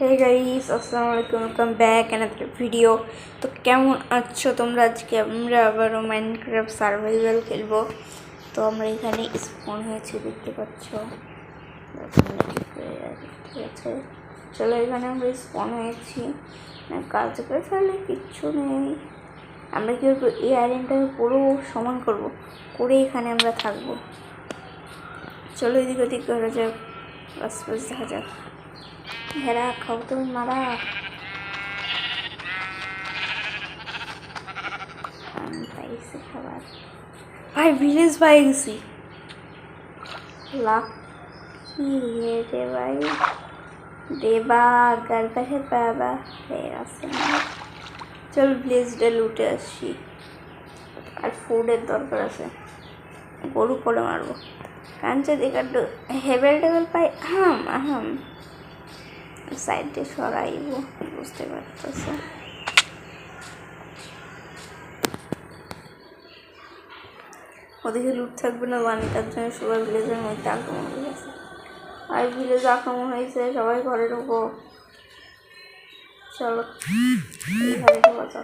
Hey guys আসসালামু আলাইকুম welcome back another video তো কেমন আছো তোমরা? আজকে আমরা আবারও মাইনক্রাফট সার্ভাইভাল খেলব। তো আমরা এখানে স্পন হয়েছে দেখতে পাচ্ছ। ঠিক আছে, চলো এখানে আমরা স্পন হয়েছি। কাজ করে ফেলে কিচ্ছু নেই। আমরা কী করব এই আইল্যান্ডটাকে পুরো সমান করব? করে এখানে আমরা থাকব। চলো এদিক ওদিক করা যাক আশপাশ দেখা যাক। হেরা খাও তুমি মারা। আমি পাইছি খাবার ভাই ভিলেজ পাই গেছি। লাকি রে ভাই? দেবা গর্ব হে বাবা হে আছে চল ভিলেজটা লুটে আসি। আর ফুডের দরকার আছে। গরু করে মারবো। কাঞ্চে দেখার হেবেল টেবেল পাই। আহাম আহাম। সাইডে সরাইব বুঝতে পারতেছে ওদিকে লুট থাকবে না মানে তার জন্য সবাই ভিলেজের মধ্যে আক্রমণ হয়ে গেছে। আর ভিলেজ আক্রমণ হয়েছে সবাই ঘরে ঢুকো চলো ঘরে ঢোকা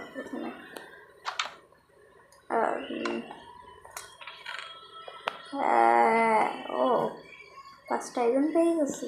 হ্যাঁ, ও পাঁচটা আইটেম পেয়ে গেছি?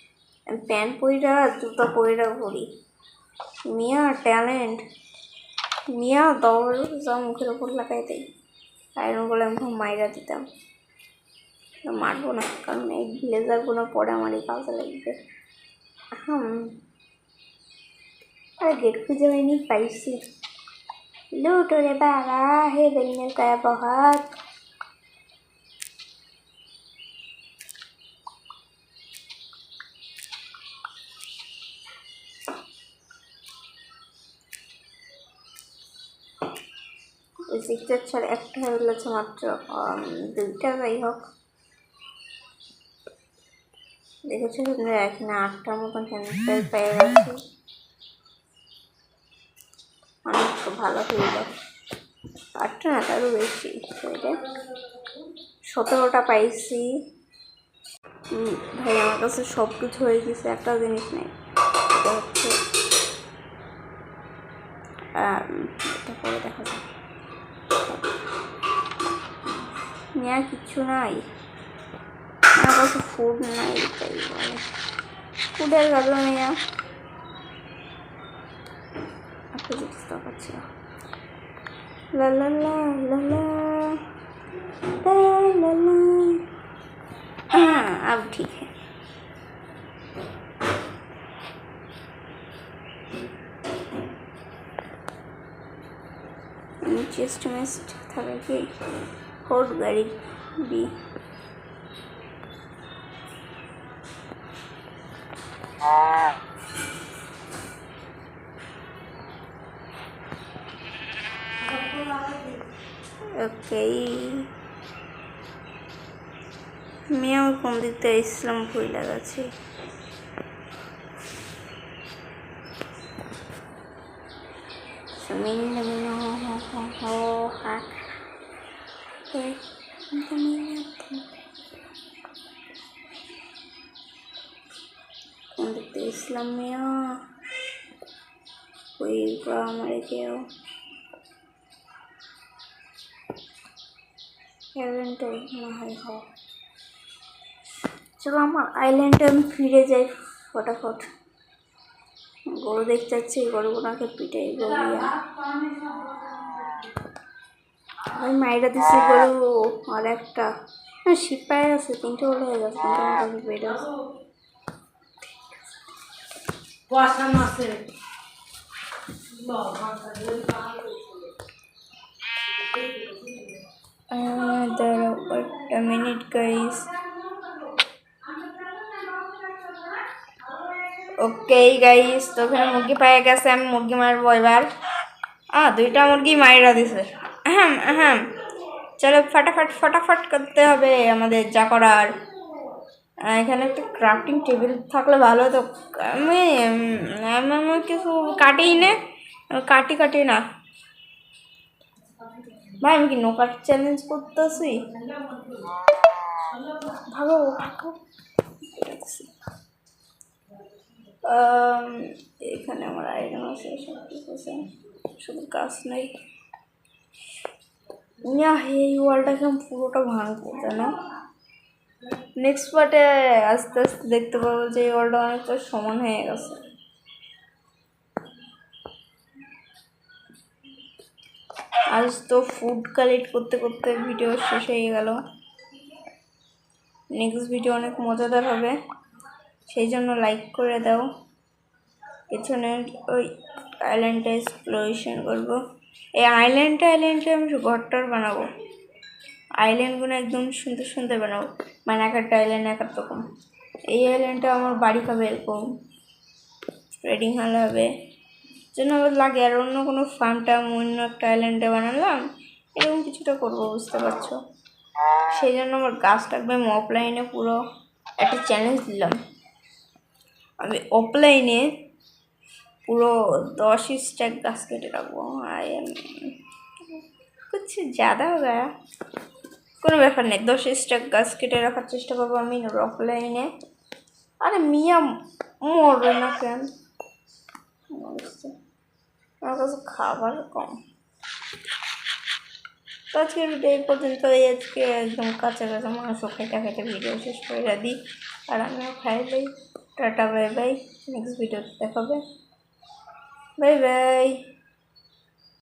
আমি প্যান্ট পইরা, জুতো পইরা পড়ি মিয়া ট্যালেন্ট। মিয়া দৌড় যা মুখের ওপর লাগাই দেয়। আয়রন করলে আমি মাইরা দিতাম। মারবো না, কারণ এই ব্লেজারগুলো পরে আমার এই কাজে লাগবে। হুম আরে গেট খুঁজে পাইনি, পাইছি। লুটো রে বাবা হে বেলনে কায়া বহুত। সিক্সের ছাড়া একটা হয়ে গেছে মাত্র দুইটা যাই হোক। দেখেছ তোমরা এখানে আটটার মতন ক্যান্সার পেয়ে গেছে। অনেক ভালো হয়ে যাবে আটটা না, তারও বেশি সতেরোটা পাইছি। ভাই, আমার কাছে সব কিছু হয়ে গেছে, একটা জিনিস নেই, এটা হচ্ছে এটা পরে দেখা যাবে। নেওয়ার কিছু নাই। আমার কাছে ফুড নাই, তাই বলে। ফুডের কারণে একটা জিনিস দরকার ছিল লা হ্যাঁ, আব ঠিক হ্যাঁ চেস্ট মেস্ট থাকে কি? কোর্স গাড়ি বি ওকে মেয়েও কোন দিক থেকে ইসলাম ভুল লাগাচ্ছে? মিন্ন মিন্ন হো হো হো, হা। থেকে ইসলাম মিয়া। ওই বা আমারে কেউ আইল্যান্ডে না হয় হ চলো আমার আইল্যান্ডে আমি ফিরে যাই ফটাফট। গরু দেখতে যাচ্ছি গরুগুলোকে পিঠে গড়িয়া ওই মাইরা দিছি গরু, আর একটা। না শিপায় আছে, তিনটে গরু হয়ে আমার বেড়ে আছে। কুয়াশা মাসে Uh, there a minute guys. Okay guys তো ওখানে মুরগি পেয়ে গেছে আমি মুরগি মারবো এবার। আ দুইটা মুরগি মাইরা দিছে। হ্যাঁ হ্যাঁ চলো ফাটাফাট ফটাফট করতে হবে আমাদের যা করার। এখানে একটা ক্রাফটিং টেবিল থাকলে ভালো হতো। আমি আমি কিছু কাটি নে। কাটি কাটি না। ভাই, আমি কি নো কাট চ্যালেঞ্জ করতেছি? ভালো এখানে আমার আইটেম আছে সব কিছু আছে। শুধু কাজ নেই। না এই ওয়ালটাকে আমি পুরোটা ভাঙবো জানো নেক্সট পার্টে আস্তে আস্তে দেখতে পাবো যে এই ওয়ালটা অনেকটা সমান হয়ে গেছে। আজ তো ফুড কালেক্ট করতে করতে ভিডিও শেষ হয়ে গেল। নেক্সট ভিডিও অনেক মজাদার হবে। সেই জন্য লাইক করে দাও। পেছনের ওই আইল্যান্ডটা এক্সপ্লোরেশন করব। এই আইল্যান্ডটা আইল্যান্ডটা আমি ঘরটার বানাবো। আইল্যান্ডগুলো একদম সুন্দর সুন্দর বানাবো মানে এক একটা আইল্যান্ড এক এক রকম এই আইল্যান্ডটা আমার বাড়ি খাবে এরকম ট্রেডিং হল হবে জন্য আবার লাগে আর অন্য কোনো ফার্ম টার্ম অন্য একটা আইল্যান্ডে বানালাম এরকম কিছুটা করবো বুঝতে পারছো সেই জন্য আমার গাছ লাগবে আমি অফলাইনে পুরো একটা চ্যালেঞ্জ দিলাম আমি অফলাইনে পুরো দশ স্ট্যাক গাছ কেটে রাখবো আই এম কুছ ज़्यादा हो गया কোনো ব্যাপার নেই, দশ স্ট্যাক গাছ কেটে রাখার চেষ্টা করব আমি অফলাইনে আরে মিয়া, মরবে না কেন? আমার কাছে খাবার কম। তো ভিডিও এই পর্যন্ত এই আজকে একদম কাঁচা কাঁচা মাংস খেতে খেতে ভিডিও শেষ করে দিই আর আমিও খাই লই টাটা, বাই বাই। নেক্সট ভিডিওতে দেখাবে। Bye bye.